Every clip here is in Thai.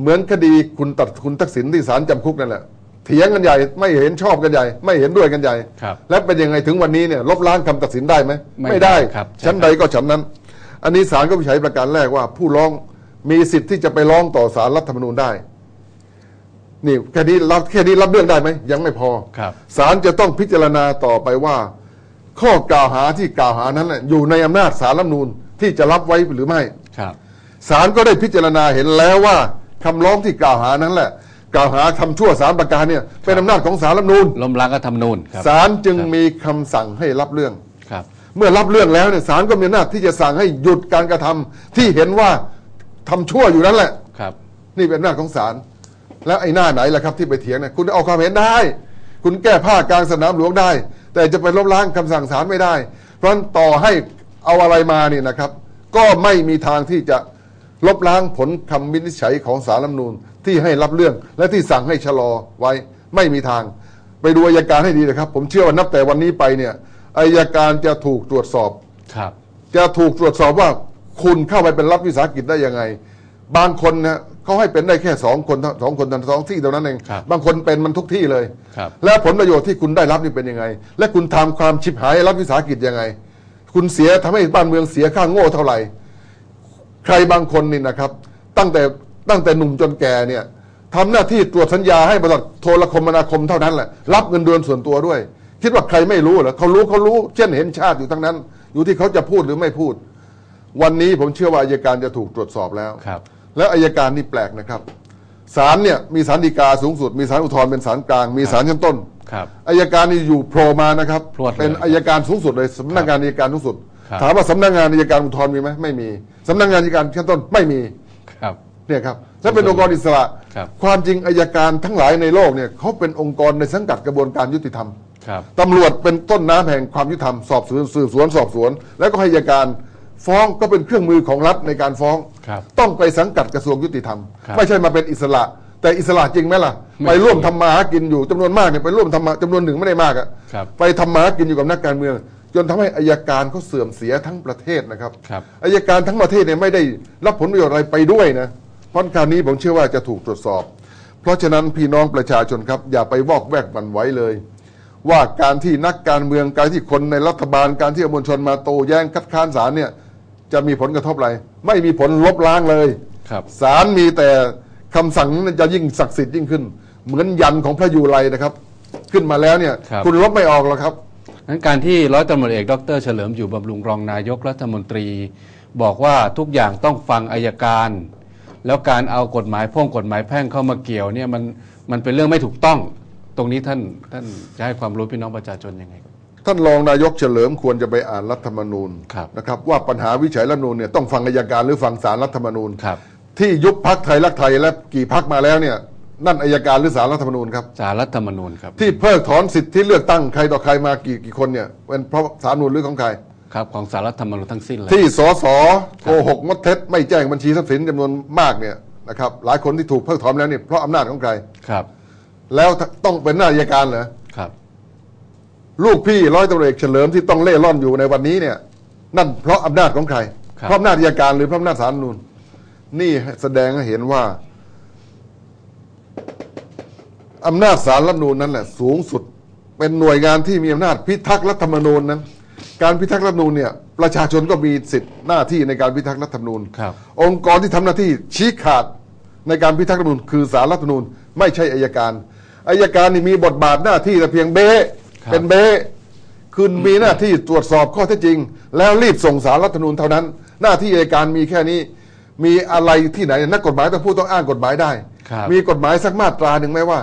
เหมือนคดีคุณตัดคุณทักษิณที่ศาลจำคุกนั่นแหละเถียงกันใหญ่ไม่เห็นชอบกันใหญ่ ไม่เห็นด้วยกันใหญ่ ครับ และเป็นยังไงถึงวันนี้เนี่ยลบล้างคำตัดสินได้ไหมไม่ได้ ครับใช่ชั้นใดก็ฉันนั้น อันนี้ศาลก็วิจัยประการแรกว่า ผู้ร้องมีสิทธิ์ที่จะไปร้องต่อศาลรัฐธรรมนูญได้ นี่แค่นี้รับแค่นี้รับเรื่องได้ไหมยังไม่พอครับ ศาลจะต้องพิจารณาต่อไปว่า ข้อกล่าวหาที่กล่าวหานั้นน่ะอยู่ในอำนาจศาลรัฐธรรมนูญที่จะรับไว้หรือไม่ครับ ศาลก็ได้พิจารณาเห็นแล้วว่า คำร้องที่กล่าวหานั้นแหละ กล่าวหาทำชั่วสามประการเนี่ยเป็นอำนาจของศาลรัฐธรรมนูญล้มล้างรัฐธรรมนูญครับศาลจึงมีคำสั่งให้รับเรื่อง ครับเมื่อรับเรื่องแล้วเนี่ยศาลก็มีอำนาจที่จะสั่งให้หยุดการกระทำที่เห็นว่าทำชั่วอยู่นั่นแหละ ครับ นี่เป็นอำนาจของศาลแล้วไอ้หน้าไหนล่ะครับที่ไปเถียงเนี่ยคุณเอาความเห็นได้ คุณแก้ผ้ากลางสนามหลวงได้ แต่จะไปลบล้างคำสั่งศาลไม่ได้ เพราะฉะนั้นต่อให้เอาอะไรมาเนี่ยนะครับ ก็ไม่มีทางที่จะ ลบล้างผลคำวินิจฉัยของศาลรัฐธรรมนูญที่ให้รับเรื่องและที่สั่งให้ชะลอไว้ไม่มีทาง ไปดูอายการให้ดีนะครับ ผมเชื่อว่านับแต่วันนี้ไปเนี่ยอายการจะถูกตรวจสอบ ครับ จะถูกตรวจสอบว่าคุณเข้าไปเป็นรัฐวิสาหกิจได้ยังไง บางคนนะเขาให้เป็นได้แค่สองคนเท่าสองคนสองที่เท่านั้นเองครับบางคนเป็นมันทุกที่เลย ครับ และผลประโยชน์ที่คุณได้รับนี่เป็นยังไง และคุณทำความชิบหายให้รัฐวิสาหกิจยังไง คุณเสียทำให้บ้านเมืองเสียค่าโง่เท่าไหร่ ใครบางคนนี่นะครับ ตั้งแต่ตั้งแต่หนุ่มจนแก่เนี่ยทำหน้าที่ตรวจสัญญาให้บริษัทโทรคมนาคมเท่านั้นแหละรับเงินเดือนส่วนตัวด้วย คิดว่าใครไม่รู้เหรอเขารู้เขารู้ เช่นเห็นชาติอยู่ทั้งนั้น อยู่ที่เขาจะพูดหรือไม่พูด วันนี้ผมเชื่อว่าอายการจะถูกตรวจสอบแล้วครับ แล้วอายการนี่แปลกนะครับศาลเนี่ยมีศาลฎีกาสูงสุด มีศาลอุทธรณ์เป็นศาลกลาง มีศาลชั้นต้นครับอายการนี่อยู่โผล่มานะครับพรวดเลยเป็นอายการสูงสุดเลยสำนักงานอายการสูงสุด ครับ ถามว่าสำนักงานอายการอุทธรณ์มีไหมไม่มีสำนักงานอายการชั้นต้นไม่มีครับ เนี่ยครับและเป็นองค์กรอิสระ ครับ ความจริงอายการทั้งหลายในโลกเนี่ยเขาเป็นองค์กรในสังกัดกระบวนการยุติธรรมครับ ตำรวจเป็นต้นน้ำแห่งความยุติธรรมสอบสวนสืบสวนสอบสวน แล้วก็ให้อัยการฟ้องก็เป็นเครื่องมือของรัฐในการฟ้อง ครับ ต้องไปสังกัดกระทรวงยุติธรรม ครับไม่ใช่มาเป็นอิสระ แต่อิสระจริงไหมล่ะ ไม่ไปร่วมทำมาหากินอยู่จำนวนมากเนี่ยไปร่วมทำมาจำนวนหนึ่งไม่ได้มากอะครับ ไปทำมาหากินอยู่กับนักการเมือง จนทำให้อายการเขาเสื่อมเสียทั้งประเทศนะครับครับอายการทั้งประเทศเนี่ยไม่ได้รับผลประโยชน์อะไรไปด้วยนะเพราะการนี้ผมเชื่อว่าจะถูกตรวจสอบ เพราะฉะนั้นพี่น้องประชาชนครับ อย่าไปวอกแวกบันไหวเลย ว่าการที่นักการเมืองการที่คนในรัฐบาลการที่มวลชนมาโต้แย้งคัดค้านศาลเนี่ยจะมีผลกระทบอะไร ไม่มีผลลบล้างเลยครับศาลมีแต่คำสั่งนั้นจะยิ่งศักดิ์สิทธิ์ยิ่งขึ้น เหมือนยันของพระยูไรนะครับ ขึ้นมาแล้วเนี่ยครับณลบไม่ออกหรอกครับ นั้นการที่ร้อยตำรวจเอกดรเฉลิมอยู่บำรุงรองนายกรัฐมนตรี บอกว่าทุกอย่างต้องฟังอายการ แล้วการเอากฎหมายพ่วงกฎหมายแพ่งเข้ามาเกี่ยวเนี่ยมันมันเป็นเรื่องไม่ถูกต้อง ตรงนี้ท่านท่านจะให้ความรู้พี่น้องประชาชนยังไงครับท่านรองนายกเฉลิมควรจะไปอ่านรัฐธรรมนูญครับนะครับว่าปัญหาวิจัยรัฐธรรมนูญเนี่ยต้องฟังอัยการหรือฟังศาลรัฐธรรมนูญครับที่ยุบพักไทยรักไทยและกี่พักมาแล้วเนี่ย นั่นอัยการหรือศาลรัฐธรรมนูญครับ สารรัฐธรรมนูญครับที่เพิกถอนสิทธิที่เลือกตั้งใครต่อใครมากี่กี่คนเนี่ยเป็นเพราะศาลรัฐธรรมนูญหรือของใคร ครับของสารรัฐธรรมนูญทั้งสิ้นเลยที่สสโกหกมดเท็จไม่แจ้งบัญชีทรัพย์สินจำนวนมากเนี่ยนะครับหลายคนที่ถูกเพิกถอนแล้วเนี่ยเพราะอำนาจของใคร ครับ แล้วต้องเป็นหน้าอัยการเหรอครับ ลูกพี่ร้อยตำรวจเอกเฉลิมที่ต้องเล่ร่อนอยู่ในวันนี้เนี่ย นั่นเพราะอำนาจของใคร ครับ เพราะอำนาจอัยการหรือเพราะอำนาจศาลรัฐธรรมนูญนี่แสดงให้เห็นว่า อำนาจศาลรัฐธรรมนูญนั่นแหละสูงสุดเป็นหน่วยงานที่มีอำนาจพิทักษ์รัฐธรรมนูญนั้น การพิทักษ์รัฐธรรมนูญเนี่ยประชาชนก็มีสิทธิ์หน้าที่ในการพิทักษ์รัฐธรรมนูญ ครับ องค์กรที่ทำหน้าที่ชี้ขาดในการพิทักษ์รัฐธรรมนูญคือศาลรัฐธรรมนูญไม่ใช่อายการอายการนี่มีบทบาทหน้าที่แต่เพียงเบ้เป็นเบ้คุณมีหน้าที่ตรวจสอบข้อเท็จจริง แล้วรีบส่งสารรัฐธรรมนูญเท่านั้น หน้าที่อายการมีแค่นี้ มีอะไรที่ไหนนักกฎหมายต้องพูดต้องอ้างกฎหมายได้ ครับ มีกฎหมายสักมาตราหนึ่งไหมว่า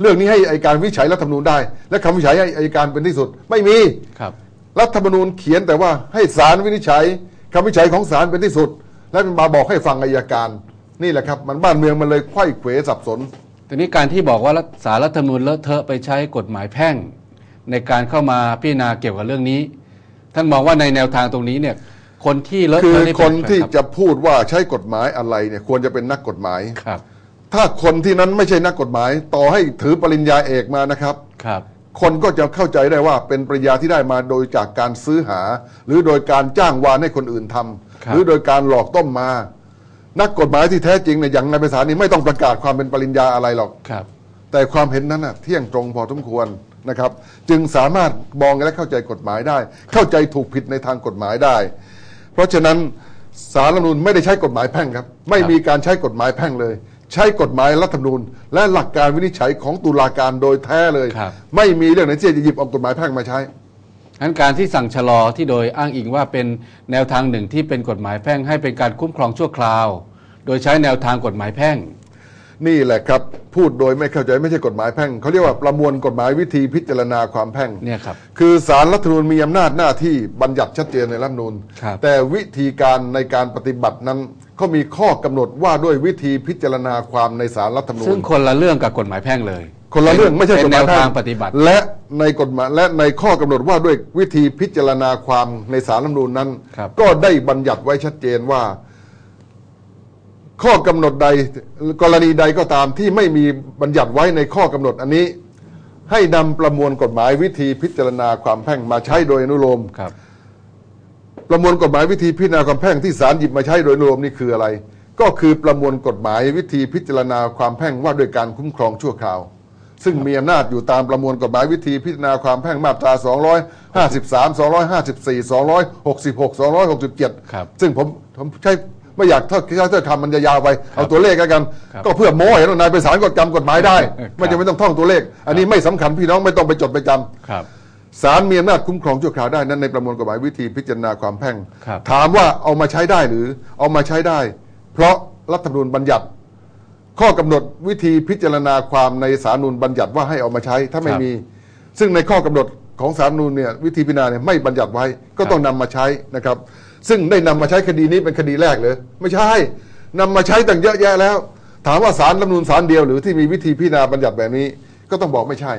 เรื่องนี้ให้อายการวิจัยรัฐธรรมนูญได้ และคำวิจัยให้อายการเป็นที่สุด ไม่มีครับ รัฐธรรมนูญเขียนแต่ว่าให้ศาลวินิจฉัยคำวินิจฉัยของศาลเป็นที่สุด และมาบอกให้ฟังอายการ นี่แหละครับ มันบ้านเมืองมันเลยไขว้เขวสับสน ทีนี้การที่บอกว่ารัฐสารรัฐธรรมนูญเลอะเทอะไปใช้กฎหมายแพ่ง ในการเข้ามาพิจารณาเกี่ยวกับเรื่องนี้ ท่านมองว่าในแนวทางตรงนี้เนี่ย คนที่เลอะคือเทอะนี่คนเป็ใรที่รับจะพูดว่าใช้กฎหมายอะไรเนี่ยควรจะเป็นนักกฎหมาย ครับ ถ้าคนที่นั้นไม่ใช่นักกฎหมาย ต่อให้ถือปริญญาเอกมานะครับ ครับ คนก็จะเข้าใจได้ว่าเป็นปริญญาที่ได้มาโดยจากการซื้อหา หรือโดยการจ้างวานให้คนอื่นทำครับ หรือโดยการหลอกต้มมา นักกฎหมายที่แท้จริงเนี่ยอย่างนายไพศาลนี่ไม่ต้องประกาศความเป็นปริญญาอะไรหรอก ครับ แต่ความเห็นนั้นน่ะเที่ยงตรงพอสมควรนะครับ จึงสามารถมองและเข้าใจกฎหมายได้ เข้าใจถูกผิดในทางกฎหมายได้ เพราะฉะนั้นสารรัฐธรรมนูญไม่ได้ใช้กฎหมายแพ่งครับ ไม่มีการใช้กฎหมายแพ่งเลย ใช้กฎหมายรัฐธรรมนูญ และหลักการวินิจฉัยของตุลาการโดยแท้เลย ครับ ไม่มีเรื่องไหนที่จะหยิบเอากฎหมายแพ่งมาใช้ งั้นการที่สั่งชะลอที่โดยอ้างอิงว่าเป็นแนวทางหนึ่งที่เป็นกฎหมายแพ่งให้เป็นการคุ้มครองชั่วคราว โดยใช้แนวทางกฎหมายแพ่ง นี่แหละครับพูดโดยไม่เข้าใจไม่ใช่กฎหมายแพ่งเขาเรียกว่าประมวลกฎหมายวิธีพิจารณาความแพ่ง เนี่ยครับ คือสารรัฐธรรมนูญมีอำนาจหน้าที่บัญญัติชัดเจนในรัฐธรรมนูญ ครับแต่วิธีการในการปฏิบัตินั้น เขามีข้อกำหนดว่าด้วยวิธีพิจารณาความในสารรัฐธรรมนูซึ่ญงคนละเรื่องกับกฎหมายแพ่งเลย คนละเรื่องไม่ใช่เป็กฎนหแนมายวแพ่ทางปฏิบัติ และในกฎหมายและในข้อกำหนดว่าด้วยวิธีพิจารณาความในสารรัฐธรรมนูญนั้น ครับ ก็ได้บัญญัติไว้ชัดเจนว่า ข้อกำหนดใดกรณีใดก็ตามที่ไม่มีบัญญัติไว้ในข้อกำหนดอันนี้ ให้นำประมวลกฎหมายวิธีพิจารณาความแพ่งมาใช้โดยอนุโลม ครับ ประมวลกฎหมายวิธีพิจารณาความแพ่งที่ศาลหยิบมาใช้โดยอนุโลมนี่คืออะไร ก็คือประมวลกฎหมายวิธีพิจารณาความแพ่งว่าด้วยการคุ้มครองชั่วคราว ซึ่งมีอำนาจอยู่ตามประมวลกฎหมายวิธีพิจารณาความแพ่งมาตรา 253 254 266 267ครับซึ่งผมผมใช้ไม่อยากถ้าถ้าถ้าคำมันจะยาวไปเอาตัวเลขแล้วกันครับก็เพื่อโม้เห็นว่านายไปศาลกฎจำกฎหมายได้ครับไม่จำเป็นต้องท่องตัวเลข อันนี้ไม่สำคัญพี่น้องไม่ต้องไปจดไปจำครับ ศาลมีอำนาจคุ้มครองชั่วคราวได้นั้นในประมวลกฎหมายวิธีพิจารณาความแพ่ง ครับ ถามว่าเอามาใช้ได้หรือเอามาใช้ได้ เพราะรัฐธรรมนูญบัญญัติ ข้อกำหนดวิธีพิจารณาความในสารนูญบัญญัติว่าให้เอามาใช้ถ้าไม่ครับมี ซึ่งในข้อกำหนดของสารนูญเนี่ยวิธีพิจารณาเนี่ยไม่บัญญัติไว้ก็ต้องนำมาใช้นะครับ ซึ่งได้นำมาใช้คดีนี้เป็นคดีแรกเลยไม่ใช่นำมาใช้ตั้งเยอะแยะแล้ว ถามว่าสารรัฐธรรมนูญสารเดียวหรือที่มีวิธีพิจารณาบัญญัติแบบนี้ ก็ต้องบอกไม่ใช่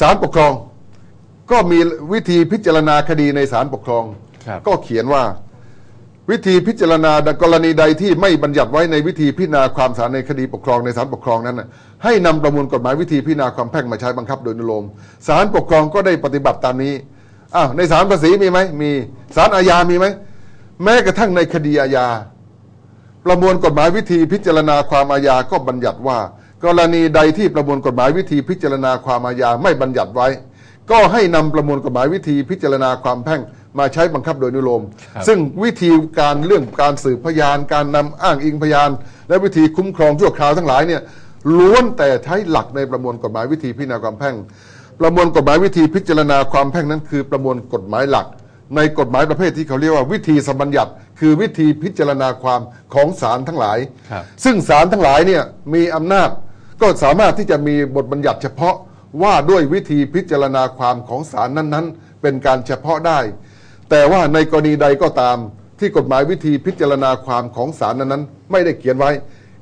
ศาลปกครอง ก็มีวิธีพิจารณาคดีในศาลปกครอง ครับ ก็เขียนว่า วิธีพิจารณากรณีใดที่ไม่บัญญัติไว้ในวิธีพิจารณาความศาลในคดีปกครองในศาลปกครองนั้นน่ะให้นำประมวลกฎหมายวิธีพิจารณาความแพ่งมาใช้บังคับโดยอนุโลมศาลปกครองก็ได้ปฏิบัติตามนี้อ้าวในศาลภาษีมีไหมมีศาลอาญามีไหมแม้กระทั่งในคดีอาญา ประมวลกฎหมายวิธีพิจารณาความอาญาก็บัญญัติว่า กรณีใดที่ประมวลกฎหมายวิธีพิจารณาความอาญาไม่บัญญัติไว้ ก็ให้นำประมวลกฎหมายวิธีพิจารณาความแพ่งมาใช้บังคับโดยอนุโลมครับซึ่งวิธีการเรื่องการสืบพยาน การนำอ้างอิงพยาน และวิธีคุ้มครองชั่วคราวทั้งหลายเนี่ยล้วนแต่ใช้หลักในประมวลกฎหมายวิธีพิจารณาความแพ่ง ประมวลกฎหมายวิธีพิจารณาความแพ่งนั้น คือประมวลกฎหมายหลัก ในกฎหมายประเภทที่เขาเรียกว่าวิธีสมบัญญัติ คือวิธีพิจารณาความของศาลทั้งหลายครับซึ่งศาลทั้งหลายเนี่ยมีอำนาจก็สามารถที่จะมีบทบัญญัติเฉพาะ ว่าด้วยวิธีพิจารณาความของศาลนั้นๆ เป็นการเฉพาะได้ แต่ว่าในกรณีใดก็ตาม ที่กฎหมายวิธีพิจารณาความของศาลนั้นๆ ไม่ได้เขียนไว้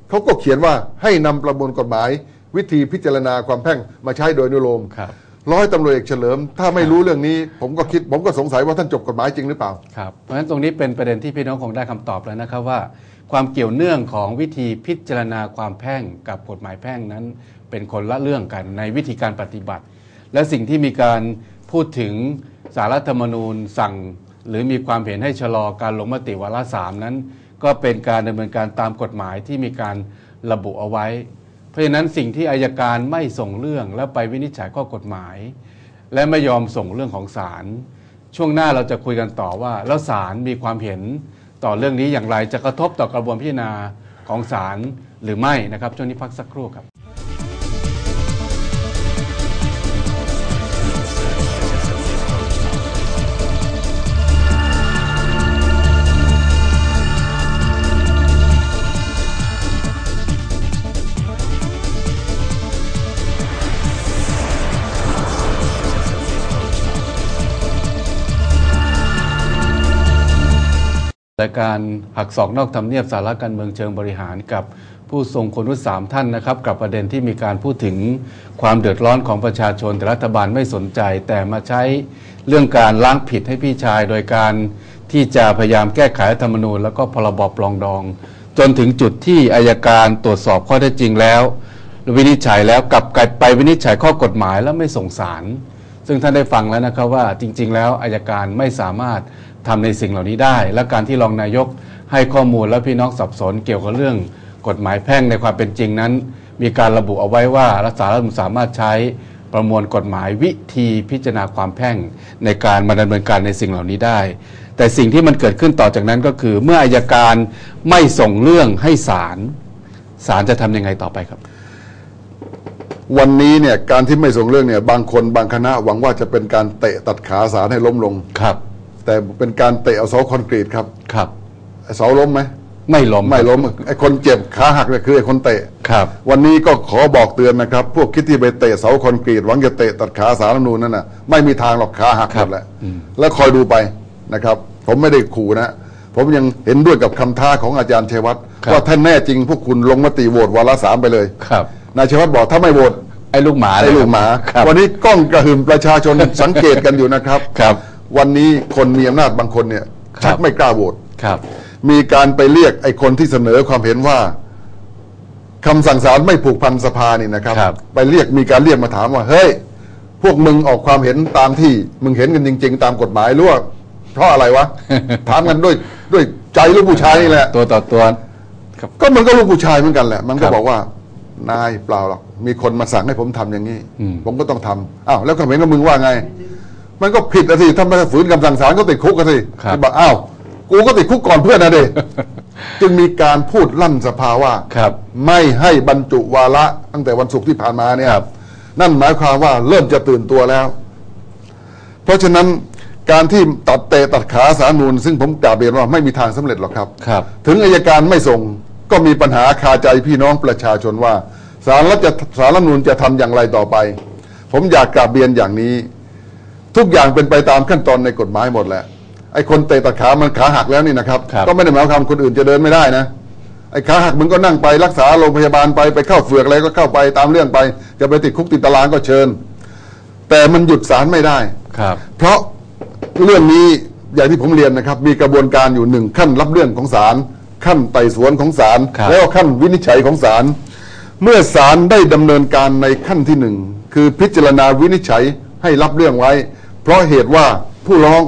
เขาก็เขียนว่าให้นำประมวลกฎหมาย วิธีพิจารณาความแพ่งมาใช้โดยนุโลมครับ ร้อยตำรวจเอกเฉลิม ถ้าไม่รู้เรื่องนี้ ผมก็คิด ผมก็สงสัยว่าท่านจบกฎหมายจริงหรือเปล่า ครับเพราะฉะนั้นตรงนี้เป็นประเด็นที่พี่น้องคงได้คำตอบแล้วนะครับว่า ความเกี่ยวเนื่องของวิธีพิจารณาความแพ่งกับกฎหมายแพ่งนั้น เป็นคนละเรื่องกันในวิธีการปฏิบัติ และสิ่งที่มีการพูดถึงสารรัฐธรรมนูญสั่ง หรือมีความเห็นให้ชะลอการลงมติวาระสามนั้น ก็เป็นการดำเนินการตามกฎหมายที่มีการระบุเอาไว้ เพราะฉะนั้นสิ่งที่อายการไม่ส่งเรื่องแล้วไปวินิจฉัยข้อกฎหมาย และไม่ยอมส่งเรื่องของศาลช่วงหน้าเราจะคุยกันต่อว่า แล้วศาลมีความเห็นต่อเรื่องนี้อย่างไรจะกระทบต่อกระบวนพิจารณาของศาลหรือไม่นะครับช่วงนี้พักสักครู่ครับ รายการหักศอกนอกทำเนียบสาระการเมืองเชิงบริหารกับผู้ทรงคุณวุฒิสามท่านนะครับ กับประเด็นที่มีการพูดถึงความเดือดร้อนของประชาชนแต่รัฐบาลไม่สนใจ แต่มาใช้เรื่องการล้างผิดให้พี่ชาย โดยการที่จะพยายามแก้ไขรัฐธรรมนูญ แล้วก็พรบปรองดอง จนถึงจุดที่อายการตรวจสอบข้อเท็จจริงแล้ว วินิจฉัยแล้วกลับกลายไปวินิจฉัยข้อกฎหมายแล้วไม่ส่งสาร ซึ่งท่านได้ฟังแล้วนะครับว่าจริง ๆ แล้วอายการไม่สามารถทำในสิ่งเหล่านี้ได้ และการที่รองนายกให้ข้อมูลและพี่น้องสับสนเกี่ยวกับเรื่องกฎหมายแพ่งในความเป็นจริงนั้น มีการระบุเอาไว้ว่ารัฐสารรัฐมนสามารถใช้ประมวลกฎหมายวิธีพิจารณาความแพ่งในการมาดำเนินการในสิ่งเหล่านี้ได้ แต่สิ่งที่มันเกิดขึ้นต่อจากนั้นก็คือ เมื่ออายการไม่ส่งเรื่องให้ศาลศาลจะทำยังไงต่อไปครับ วันนี้เนี่ยการที่ไม่ส่งเรื่องเนี่ยบางคนบางคณะหวังว่าจะเป็นการเตะตัดขาศาลให้ล้มลง ครับ แต่เป็นการเตะเอาเสาคอนกรีตครับครับไอ้เสาล้มไหมไม่ล้มไม่ล้มไอ้คนเจ็บขาหักเนี่ยคือไอ้คนเตะครับ วันนี้ก็ขอบอกเตือนนะครับ พวกคิดที่ไปเตะเสาคอนกรีตหวังจะเตะตัดขาสารรัฐธรรมนูญนั่นน่ะไม่มีทางหรอกขาหักหมดแหละแล้วคอยดูไปนะครับ ผมไม่ได้ขู่นะ ผมยังเห็นด้วยกับคำท้าของอาจารย์ชัยวัฒน์ครับว่าท่านแน่จริงพวกคุณลงมติโหวตวาระสามไปเลยครับ นายชัยวัฒน์บอกถ้าไม่โหวตไอ้ลูกหมาไอ้ลูกหมาครับวันนี้กล้องกระหึ่มประชาชน สังเกตกันอยู่นะครับครับ วันนี้คนมีอำนาจบางคนเนี่ยครับ ชักไม่กล้าโหวตครับ มีการไปเรียกไอ้คนที่เสนอความเห็นว่าคำสั่งศาลไม่ผูกพันสภานี่นะครับ ครับ ไปเรียกมีการเรียกมาถามว่าเฮ้ยพวกมึงออกความเห็นตามที่มึงเห็นกันจริง ๆ ตามกฎหมายหรือว่าเพราะอะไรวะ ถามกันด้วยด้วยใจลูกผู้ชายนี่แหละ ตัวต่อตัวครับ ก็มันก็ลูกผู้ชายเหมือนกันแหละ มันก็ครับ บอกว่า นายเปล่าหรอกมีคนมาสั่งให้ผมทำอย่างนี้อืมผมก็ต้องทำอ้าวแล้วความเห็นกับมึงว่าไง มันก็ผิดอะสิถ้าไม่ฝืนคำสั่งศาลก็ติดคุกกันสิครับบอกอ้าวกูก็ติดคุกก่อนเพื่อนนะเดจึงมีการพูดลั่นสภาว่าครับ ไม่ให้บรรจุวาระตั้งแต่วันศุกร์ที่ผ่านมาเนี่ยครับนั่นหมายความว่าเริ่มจะตื่นตัวแล้ว เพราะฉะนั้นการที่ตัดเตะตัดขาสารนูนซึ่งผมกล่าวเรียนว่าไม่มีทางสำเร็จหรอกครับครับ ถึงอายการไม่ส่ง ก็มีปัญหาคาใจพี่น้องประชาชนว่าสารรัฐจะสารรัฐธรรมนูนจะทำอย่างไรต่อไป ผมอยากกราบเรียนอย่างนี้ ทุกอย่างเป็นไปตามขั้นตอนในกฎหมายหมดแหละไอ้คนเตะตัดขามันขาหักแล้วนี่นะครับครับ ก็ไม่ได้หมายความคนอื่นจะเดินไม่ได้นะไอ้ขาหักมึงก็นั่งไปรักษาโรงพยาบาลไปไปเข้าเฟือกอะไรก็เข้าไปตามเรื่องไป จะไปติดคุกติดตารางก็เชิญ แต่มันหยุดสารไม่ได้ครับ เพราะเรื่องนี้อย่างที่ผมเรียนนะครับ มีกระบวนการอยู่หนึ่งขั้นรับเรื่องของศาล ขั้นไต่สวนของศาลครับ แล้วก็ขั้นวินิจฉัยของศาลเมื่อศาลได้ดำเนินการในขั้นที่หนึ่งคือพิจารณาวินิจฉัยให้รับเรื่องไว้ เพราะเหตุว่าผู้ร้อง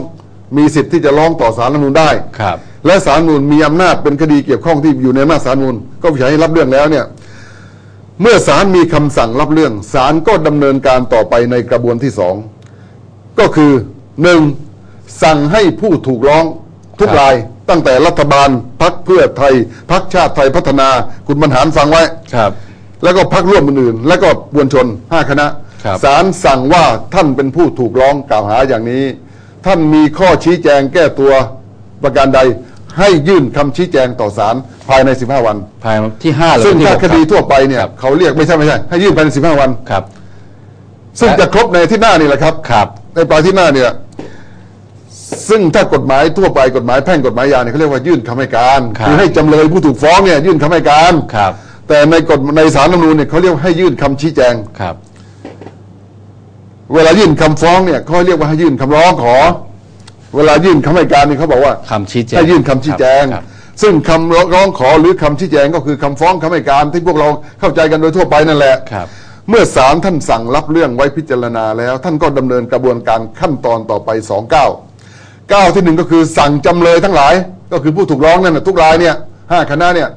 มีสิทธิ์ที่จะร้องต่อศาลรัฐธรรมนูญได้ ครับ และศาลรัฐธรรมนูญมีอำนาจเป็นคดีเกี่ยวข้องที่อยู่ในอำนาจศาลรัฐธรรมนูญก็วินิจฉัยให้รับเรื่องแล้วเนี่ย เมื่อศาลมีคำสั่งรับเรื่องศาลก็ดำเนินการต่อไปในกระบวนที่สองก็คือหนึ่งสั่งให้ผู้ถูกร้องทุกครับ ราย ตั้งแต่รัฐบาลพักเพื่อไทยพักชาติไทยพัฒนาคุณบรรหารฟังไว้ ครับ แล้วก็พักร่วมอื่นๆ แล้วก็มวลชนห้าคณะครับ ศาลสั่งว่าท่านเป็นผู้ถูกร้องกล่าวหาอย่างนี้ ท่านมีข้อชี้แจงแก้ตัวประการใด ให้ยื่นคำชี้แจงต่อศาลภายใน 15 วัน ภายที่ห้าหรือซึ่งที่ถ้าหกคดีรับทั่วไปเนี่ยครับเขาเรียกไม่ใช่ไม่ใช่ให้ยื่นภายใน 15 วัน ครับ ซึ่งจะครบในอาที่หน้านี่แหละครับ ครับ ในปลายที่หน้าเนี่ย ซึ่งถ้ากฎหมายทั่วไปกฎหมายแพ่งกฎหมายยาเนี่ยเขาเรียกว่ายื่นคำให้การครับ อให้จำเลยผู้ถูกฟ้องเนี่ยยื่นคำให้การ ครับ แต่ในกฎในสารรัฐธรรมนูญเนี่ยเขาเรียกว่าให้ยื่นคำชี้แจง ครับ เวลายื่นคำฟ้องเนี่ยเขาเรียกว่าให้ยื่นคำร้องขอ เวลายื่นคำให้การนี่เขาบอกว่าคำชี้แจงให้ยื่นคำชี้แจง ครับซึ่งคำร้องขอหรือคำชี้แจงก็คือคำฟ้องคำให้การที่พวกเราเข้าใจกันโดยทั่วไปนั่นแหละ ครับ เมื่อศาลท่านสั่งรับเรื่องไว้พิจารณาแล้ว ท่านก็ดำเนินกระบวนการขั้นตอนต่อไปสองเก้าเก้าที่หนึ่งก็คือสั่งจำเลยทั้งหลาย ก็คือผู้ถูกร้องนั่นนะทุกรายเนี่ยห้าคณะเนี่ย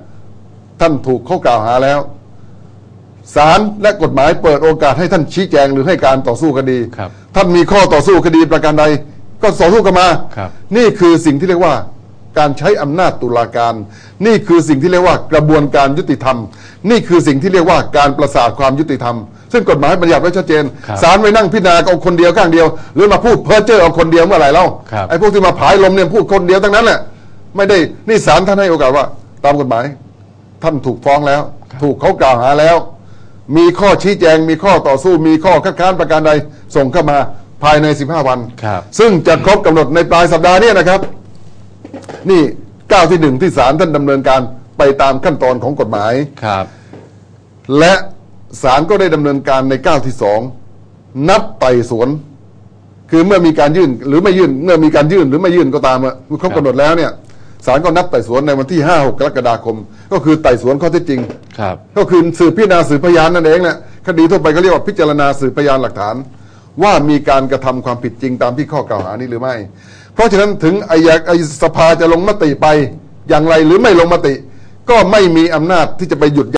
ท่านถูกเข้ากล่าวหาแล้วศาลและกฎหมายเปิดโอกาสให้ท่านชี้แจงหรือให้การต่อสู้คดี ครับท่านมีข้อต่อสู้คดีประการใดก็ต่อสู้กันมา ครับ นี่คือสิ่งที่เรียกว่าการใช้อำนาจตุลาการ นี่คือสิ่งที่เรียกว่ากระบวนการยุติธรรม นี่คือสิ่งที่เรียกว่าการประสาทความยุติธรรม ซึ่งกฎหมายบัญญัติไว้ชัดเจนครับศาลไม่นั่งพิจารณาเอาคนเดียวข้างเดียว หรือมาพูดเพ้อเจ้อเอาคนเดียวเมื่อไหร่เล่าครับ ไอ้พวกที่มาผายลมเนี่ยพูดคนเดียวทั้งนั้นแหละไม่ได้นี่ศาลท่านให้โอกาสว่า ตามกฎหมาย ท่านถูกฟ้องแล้ว ถูกเขากล่าวหาแล้ว มีข้อชี้แจงมีข้อต่อสู้ มีข้อคัดค้านประการใดส่งเข้ามาภายใน 15 วัน ครับ ซึ่งจะครบกำหนดในปลายสัปดาห์เนี้นะครับ นี่ก้าวที่หนึ่งที่ศาลท่านดำเนินการไปตามขั้นตอนของกฎหมาย ครับ และ ศาลก็ได้ดำเนินการในก้าวที่สองนัดไต่สวน คือเมื่อมีการยื่นหรือไม่ยื่นเมื่อมีการยื่นหรือไม่ยื่นก็ตามอะครบกำหนดแล้วเนี่ยศาลก็นัดไต่สวนในวันที่ 5 6 กรกฎาคม ก็คือไต่สวนข้อเท็จจริง ครับ ก็คือสืบพิจารณาสืบพยานนั่นเองแหละคดีทั่วไปก็เรียกว่าพิจารณาสืบพยานหลักฐาน ว่ามีการกระทำความผิดจริงตามที่ข้อกล่าวหานี้หรือไม่ เพราะฉะนั้นถึงอายกอายสภาจะลงมติไปอย่างไรหรือไม่ลงมติ ก็ไม่มีอำนาจที่จะไปหยุด